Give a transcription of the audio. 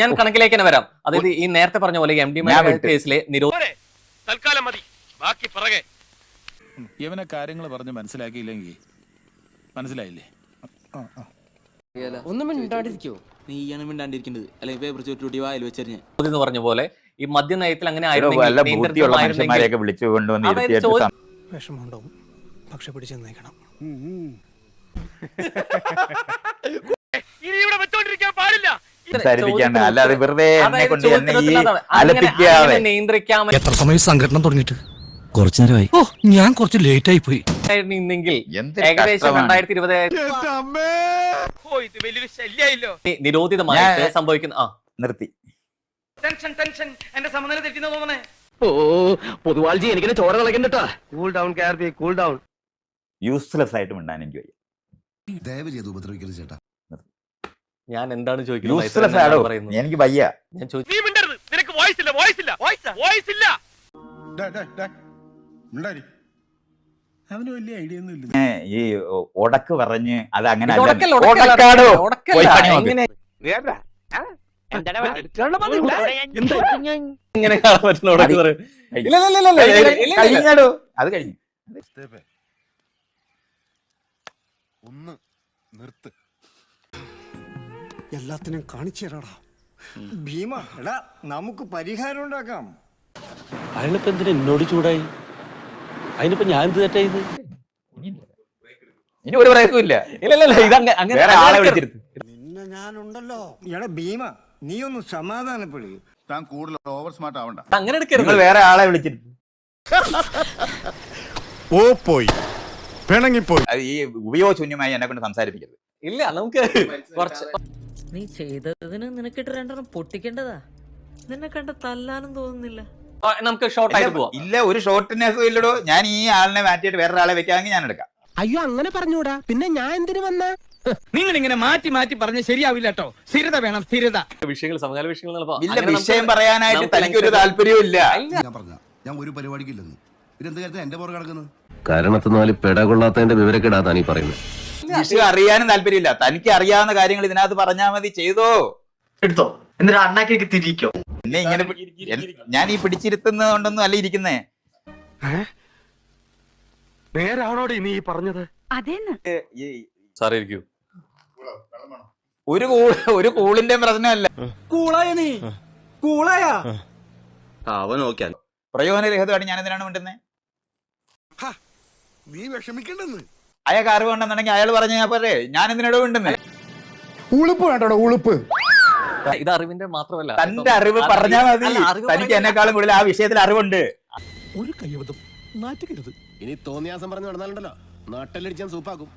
ഞാൻ കണക്കിലേക്ക് തന്നെ വരാം. അതായത് ഈ നേരത്തെ പറഞ്ഞ പോലെ എം ഡി. കേസിലെ നിരോധന തൽക്കാലം മതി. ബാക്കി പറകെ. ഇവനെ കാര്യങ്ങൾ പറഞ്ഞ് മനസ്സിലാക്കിയില്ലെങ്കിൽ മനസ്സിലായില്ലേ? ഒന്നും മിണ്ടാണ്ടിരിക്കോ? നീയാണ് മിണ്ടാണ്ടിരിക്കുന്നത്. അല്ലെങ്കിൽ പേപ്പർ ചുറ്റുകൂട്ടി വായിൽ വെച്ചെറിഞ്ഞ് എന്ന് പറഞ്ഞ പോലെ ഈ മദ്യനയത്തിൽ അങ്ങനെ ഒരു ആയിരുന്നെങ്കിൽ, വല്ല സംസാരിപ്പിക്കാണ്ട്. അല്ലാതെ വെറുതെ എന്നെ കൊണ്ട് എന്നെ ഈ ചോദ്യത്തിന് അതാണ്. അങ്ങനെ- അലപ്പിക്കാതെ നിയന്ത്രിക്കാമെന്ന് എത്ര സമയം സംഘടന തുടങ്ങിയിട്ട്? കുറച്ചു നേരമായി. ഓ ഞാൻ കുറച്ച് ലേറ്റ് ആയി പോയി. ഏകദേശം. രണ്ടായിരത്തി ഇരുപത് നിരോധിതമായിട്ട് സംഭവിക്കുന്ന ആ. നിർത്തി. Tension tension. എന്റെ സമനില തെറ്റിന്ന് തോന്നണേ. ഓ പൊതുവാൾജി ചോര കളക്കണ്ടട്ടാ cool down K R P cool down useless ആയിട്ട് മിണ്ടാൻ എനിക്ക് വയ്യ. ദയവ് ചെയ്ത് ഉപദ്രവിക്കരുത് ചേട്ടാ. ഞാൻ എന്താണ് ചോദിക്കുന്നത് എനിക്ക് വയ്യ. ഞാൻ ചോദിച്ചു നീ മിണ്ടരുത്. നിനക്ക് വോയിസ് ഇല്ല വോയിസ് ഇല്ല. വോയിസ് വോയിസ് ഇല്ല. ഈ ഉടക്ക് പറഞ്ഞ് അത് അങ്ങനെ അത് കഴിഞ്ഞു. ഒന്ന് നിർത്ത്. എല്ലാത്തിനും കാണിച്ചു തരാടാ. ഭീമ എടാ നമുക്ക് പരിഹാരം ഉണ്ടാക്കാം. അതിനിപ്പോ എന്തിനാ എന്നോട് ചൂടായി? അതിനിപ്പോ ഞാൻ എന്ത് തെറ്റായത്? ഇനി ഒരു പ്രശ്നവും ഇല്ല. ഇല്ല, ഇല്ല, ഇല്ല, ഇത് അങ്ങ- അങ്ങനെ വേറെ ആളെ അങ്ങനെ വിളിച്ചിരുത്ത് നിന്നെ ഞാനുണ്ടല്ലോ. എടാ ഭീമ നീ ഒന്ന് സമാധാനപ്പെടുക താൻ കൂടുതൽ ഓവർ സ്മാർട്ട് ആവണ്ട. അങ്ങനെ എടുക്കരുത്. വേറെ ആളെ വിളിച്ചിരുത്ത് ഓ പോയി. പിണങ്ങിപ്പോയി. ഈ ഉപയോഗശൂന്യമായി എന്നെ കൊണ്ട് സംസാരിപ്പിക്കരുത്. ഇല്ല നമുക്ക് കുറച്ച് നീ ചെയ്തതിന് നിനക്കിട്ട് രണ്ടെണ്ണം പൊട്ടിക്കേണ്ടതാ? നിന്നെ കണ്ട തല്ലാനും തോന്നുന്നില്ല. നമുക്ക് ഷോർട്ട് ആയിട്ട് പോവാം. ഇല്ല ഒരു ഷോർട്ടിനെസ്സും ഇല്ലടോ ഞാൻ ഈ ആളിനെ മാറ്റിയിട്ട് വേറെ ആളെ വെക്കാമെങ്കിൽ ഞാൻ എടുക്കാം. അയ്യോ അങ്ങനെ പറഞ്ഞൂടാ. പിന്നെ ഞാൻ എന്തിനു വന്ന? നിങ്ങൾ ഇങ്ങനെ മാറ്റി മാറ്റി പറഞ്ഞ ശരിയാവില്ല കേട്ടോ സ്ഥിരത വേണം സ്ഥിരത. വിഷയങ്ങൾ സമകാല വിഷയങ്ങൾ ഇല്ല അങ്ങനെ നമുക്ക് വിഷയം പറയാനായിട്ട് തനിക്ക് ഒരു താല്പര്യവും ഇല്ല. ഞാൻ പറഞ്ഞ ഞാൻ ഒരു പരിപാടിക്കില്ലെന്ന്. എന്ത് കാര്യത്തിന് എന്റെ പുറകെ കിടക്കുന്നത് കാരണത്തിനാല് പെട കൊള്ളാത്തതിന്റെ വിവരക്കെടാ നീ പറയുന്നത്. വിഷയം അറിയാനും താല്പര്യമില്ല. തനിക്ക് അറിയാവുന്ന കാര്യങ്ങൾ ഇതിനകത്ത് പറഞ്ഞാൽ മതി. ചെയ്തോ. എടുത്തോ. എന്നിട്ട് അണ്ണാക്കിലേക്ക് തിരിക്കോ എന്നെ ഇങ്ങനെ ഞാൻ ഈ പിടിച്ചിരുത്തുന്നത് കൊണ്ടൊന്നും അല്ല ഇരിക്കുന്നേ. നേരാണോടെ നീ ഈ പറഞ്ഞത്? സാറേ ഇരിക്കൂ. ഒരു കൂൾ ഒരു കൂളിന്റെ പ്രശ്നമല്ല. കൂളായ നീ? കൂളായാ? അവൻ നോക്കിയാൽ പ്രയോജനരഹിതമായിട്ട് ഞാൻ എന്തിനാണ് മിണ്ടുന്നത് നീ വിഷമിക്കണ്ടെന്ന്. അയാൾക്ക് അറിവ് ഉണ്ടെന്നുണ്ടെങ്കിൽ അയാൾ പറഞ്ഞു ഞാൻ പോരെ. ഞാൻ എന്തിനാടോ മിണ്ടുന്നത് ഉളുപ്പ് വേണ്ടോ ഉളുപ്പ്. ഇത് അറിവിന്റെ മാത്രമല്ല. തന്റെ അറിവ് പറഞ്ഞാൽ മതി. തനിക്ക് എന്നെക്കാളും കൂടുതൽ ആ വിഷയത്തിൽ അറിവുണ്ട്. ഒരു കയ്യബദ്ധം നാറ്റുകരുത്. ഇനി തോന്നിയാസം പറഞ്ഞു നടന്നാലുണ്ടല്ലോ. നാട്ടിലടിച്ചാൽ സൂപ്പാക്കും